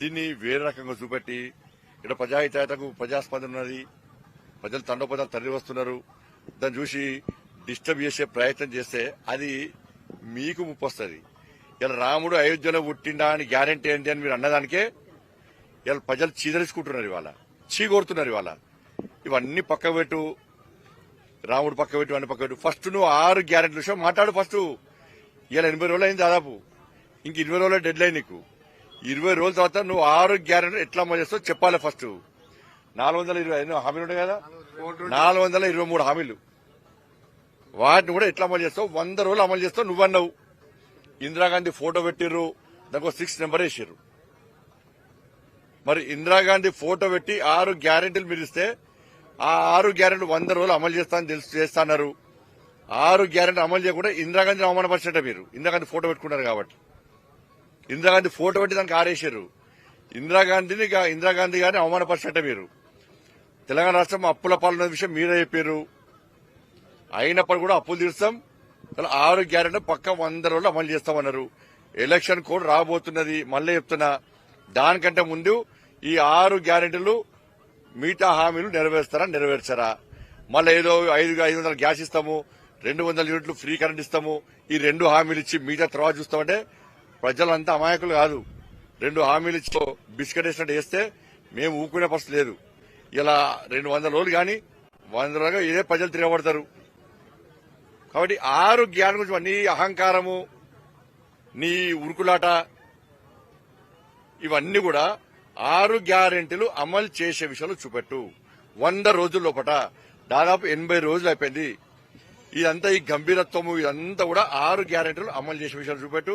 దీన్ని వేరే రకంగా చూపెట్టి ఇక్కడ ప్రజాహితాయతకు ప్రజాస్పందన ఉన్నది. ప్రజలు తండోపదాలు తరలి వస్తున్నారు. దాన్ని చూసి డిస్టర్బ్ చేసే ప్రయత్నం చేస్తే అది మీకు ముప్పు వస్తుంది. ఇలా రాముడు అయోధ్యలో పుట్టిండా అని గ్యారంటీ ఏంటి అని మీరు అన్నదానికే ఇలా ప్రజలు చీదరించుకుంటున్నారు ఇవాళ. చీకొడుతున్నారు ఇవాళ. ఇవన్నీ పక్క పెట్టు. రాముడు పక్క పెట్టు అన్ని పక్క పెట్టు. ఫస్ట్ నువ్వు ఆరు గ్యారెంటీ విషయం మాట్లాడు ఫస్ట్. ఇలా ఎనభై రోజులు అయింది దాదాపు. ఇంక ఇరవై రోజుల డెడ్ లైన్ నీకు. ఇరవై రోజుల తర్వాత నువ్వు ఆరు గ్యారెంటీ ఎట్లా అమలు చేస్తావు చెప్పాలి ఫస్ట్. నాలుగు వందల ఇరవై ఎన్నో హామీలు ఉన్నాయి కదా? నాలుగు వందల ఇరవై మూడు హామీలు. వాటిని కూడా ఎట్లా అమలు చేస్తావు? వంద రోజులు అమలు చేస్తావు నువ్వన్నావు. ఇందిరాగాంధీ ఫోటో పెట్టిర్రు దానికి సిక్స్ నెంబర్ వేసారు మరి ఇందిరాగాంధీ ఫోటో పెట్టి ఆరు గ్యారెంటీలు మీరు ఇస్తే ఆ ఆరు గ్యారెంటీ వంద రోజులు అమలు చేస్తానని తెలుసు చేస్తున్నారు ఆరు గ్యారెంటీ అమలు చేయకుండా ఇందిరాగాంధీని అవమానపరిచినట్టే మీరు. ఇందిరాగాంధీ ఫోటో పెట్టుకున్నారు కాబట్టి. ఇందిరాగాంధీ ఫోటో పెట్టి దానికి ఆరేసారు ఇందిరాగాంధీని ఇందిరాగాంధీ గారిని అవమానపరిచినట్ట మీరు. తెలంగాణ రాష్ట్రం అప్పుల పాలన విషయం మీరే చెప్పారు. అయినప్పుడు కూడా అప్పులు తీరుస్తాం. ఆరు గ్యారెంటీ పక్క వంద రోజులు అమలు చేస్తామన్నారు. ఎలక్షన్ కోడ్ రాబోతున్నది మళ్ళీ చెప్తున్నా. దానికంటే ముందు ఈ ఆరు గ్యారెంటీలు మిగతా హామీలు నెరవేరుస్తారా నెరవేర్చారా? మళ్ళీ ఏదో ఐదు ఐదు వందల గ్యాస్ ఇస్తాము రెండు వందల యూనిట్లు ఫ్రీ కరెంట్ ఇస్తాము. ఈ రెండు హామీలు ఇచ్చి మిగతా తర్వాత చూస్తామంటే ప్రజలంతా అమాయకులు కాదు. రెండు హామీలు ఇచ్చి బిస్కెట్ వేసినట్టు వేస్తే మేము ఊకునే పరిస్థితి లేదు. ఇలా రెండు వందల రోజులు కానీ వంద రోజులుగా ఇదే ప్రజలు తిరగబడతారు. కాబట్టి ఆరు జ్ఞానం గురించి నీ అహంకారము నీ ఉరుకులాట ఇవన్నీ కూడా ఆరు గ్యారెంటీలు అమలు చేసే విషయంలో చూపెట్టు. వంద రోజుల లోపట దాదాపు ఎనభై రోజులు అయిపోయింది. ఇదంతా ఈ గంభీరత్వము ఇదంతా కూడా ఆరు గ్యారెంటీలు అమలు చేసే విషయాలు చూపెట్టు.